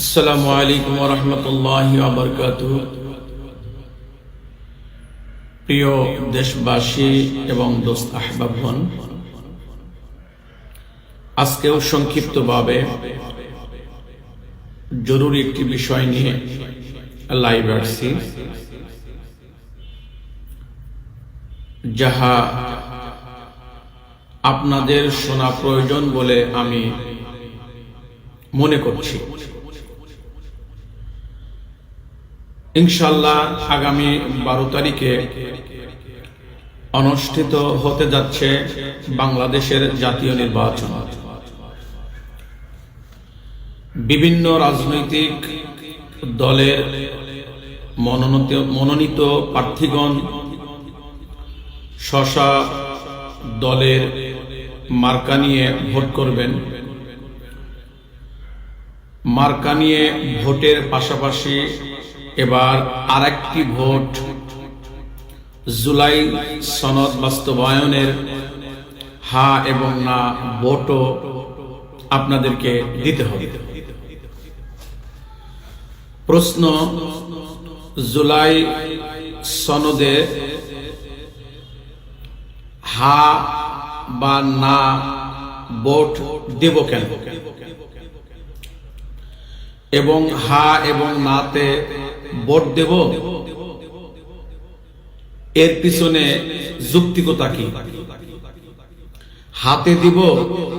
আসসালামু আলাইকুম রহমতুল্লাহ আবরকাত প্রিয় দেশবাসী এবং দোস্ত আহবাবন আজকেও সংক্ষিপ্তভাবে জরুরি একটি বিষয় নিয়ে লাইভ যাহা আপনাদের শোনা প্রয়োজন বলে আমি মনে করছি। ইনশাল্লাহ আগামী বারো তারিখে অনুষ্ঠিত হতে যাচ্ছে বাংলাদেশের জাতীয় নির্বাচন। বিভিন্ন রাজনৈতিক দলের মনোনীত মনোনীত প্রার্থীগণ শশা দলের মার্কা নিয়ে ভোট করবেন। মার্কা নিয়ে ভোটের পাশাপাশি এবার আরেকটি ভোট জুলাই সনদ বাস্তবায়নের হা এবং না ভোটও আপনাদেরকে দিতে হবে। প্রশ্ন, জুলাই সনদে হা বা না ভোট দেব কেন? এবং হা এবং নাতে ভোট দেব? এর পিছনে যুক্তিকতা কি? হাতে দিব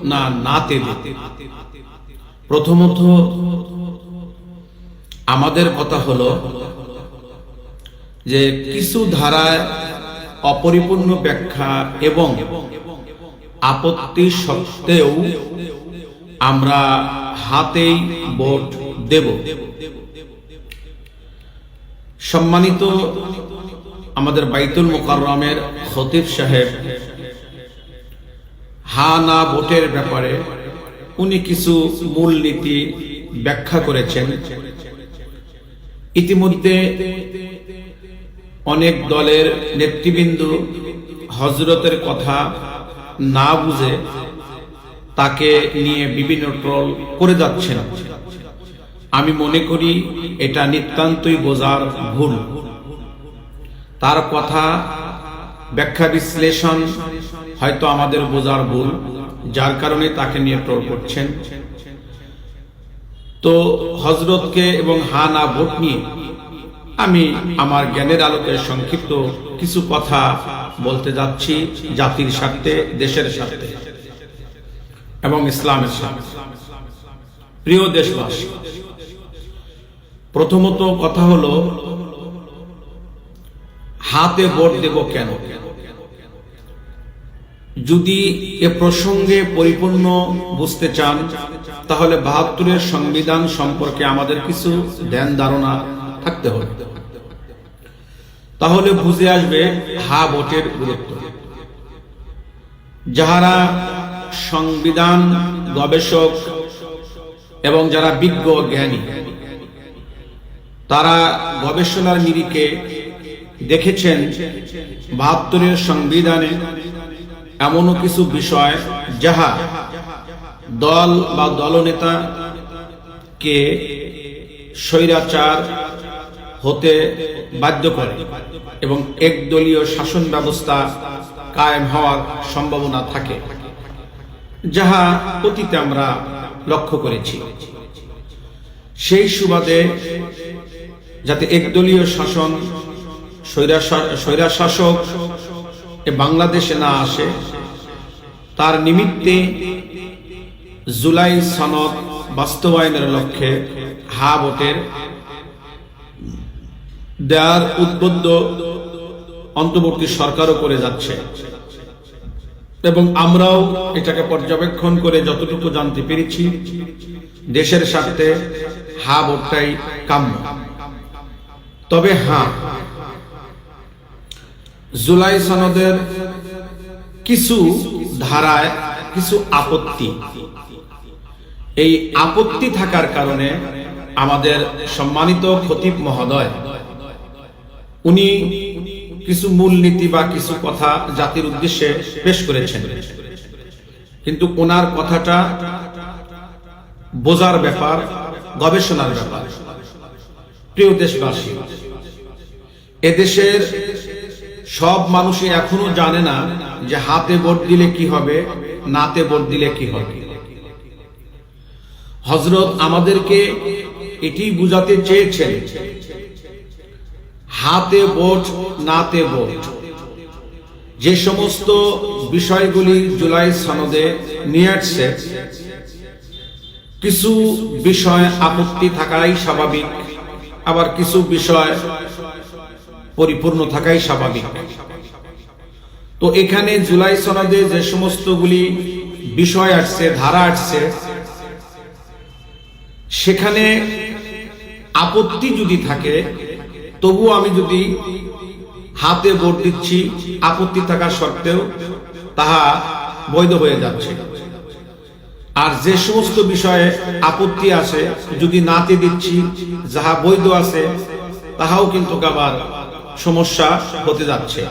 না নাতে প্রথমত, আমাদের কথা হলো যে কিছু ধারায় অপরিপূর্ণ ব্যাখ্যা এবং আপত্তি সত্ত্বেও আমরা হাতেই ভোট দেব। সম্মানিত আমাদের বাইতুল মোকাররমের খতিব সাহেব, হা না ভোটের ব্যাপারে উনি কিছু মূলনীতি ব্যাখ্যা করেছেন। ইতিমধ্যে অনেক দলের নেতৃবৃন্দ হজরতের কথা না বুঝে তাকে নিয়ে বিভিন্ন ট্রল করে যাচ্ছেন। আমি মনে করি এটা নিতান্তই বোঝার ভুল। তার কথা ব্যাখ্যা বিশ্লেষণ হয়তো আমাদের বোঝার ভুল, যার কারণে তাকে নিয়ে ট্রল করছেন। তো হজরতকে এবং হা না ভোট নিয়ে আমি আমার জ্ঞানের আলোকে সংক্ষিপ্ত কিছু কথা বলতে যাচ্ছি জাতির স্বার্থে, দেশের স্বার্থে এবং ইসলামের স্বার্থে। প্রিয় দেশবাসী, প্রথমত কথা হলো, হাতে ভোট দেব কেন? যদি এ প্রসঙ্গে পরিপূর্ণ বুঝতে চান, তাহলে বাহাত্তরের সংবিধান সম্পর্কে আমাদের কিছু ধ্যান ধারণা থাকতে হবে। তাহলে বুঝে আসবে হা ভোটের গুরুত্ব। যাহারা সংবিধান, গবেষক এবং যারা বিজ্ঞ জ্ঞানী, তারা গবেষণার নিরিখে দেখেছেন বাহাত্তরের সংবিধানে এমনও কিছু বিষয় যাহা দল বা দলনেতা কে স্বৈরাচার হতে বাধ্য করে এবং একদলীয় শাসন ব্যবস্থা কায়েম হওয়ার সম্ভাবনা থাকে, যাহা অতীতে আমরা লক্ষ্য করেছি। সেই সুবাদে যাতে একদলীয় শাসন স্বৈরা শাসক বাংলাদেশে না আসে, তার নিমিত্তে জুলাই সনদ বাস্তবায়নের লক্ষ্যে হা ভোটের দেয়ার উদ্বুদ্ধ অন্তর্বর্তী সরকারও করে যাচ্ছে। এবং আমরাও এটাকে পর্যবেক্ষণ করে যতটুকু জানতে পেরেছি, দেশের স্বার্থে হা ভোটটাই কাম্য। তবে হ্যাঁ জুলাই সনদের কিছু ধারায় কিছু আপত্তি। এই আপত্তি থাকার কারণে আমাদের সম্মানিত খতিব মহোদয় উনি কিছু মূলনীতি বা কিছু কথা জাতির উদ্দেশ্যে পেশ করেছেন। কিন্তু ওনার কথাটা বোঝার ব্যাপার, গবেষণার ব্যাপার। প্রিয় দেশবাসী, এদেশের সব মানুষই এখনও জানে না যে হাতে ভোট দিলে কি হবে, নাতে ভোট দিলে কি হবে। হজরত আমাদেরকে এটি বুঝাতে চেয়েছেন হাতে ভোট নাতে ভোট যে সমস্ত বিষয়গুলি জুলাই সনদে নিয়ে আসছে, কিছু বিষয় আপত্তি থাকাই স্বাভাবিক, আবার কিছু বিষয় পরিপূর্ণ থাকাই স্বাভাবিক। তো এখানে জুলাই সনদে যে সমস্তগুলি বিষয় আসছে, ধারা আসছে, সেখানে আপত্তি যদি থাকে তবু আমি যদি হাতে ভোট দিচ্ছি, আপত্তি থাকা সত্ত্বেও তাহা বৈধ হয়ে যাচ্ছে। আর যে সমস্ত বিষয়ে আপত্তি আছে, যদি নাতে দিচ্ছি, যাহা বৈধ আছে, তাহাও কিন্তু আবার সমস্যা হতে যাচ্ছে।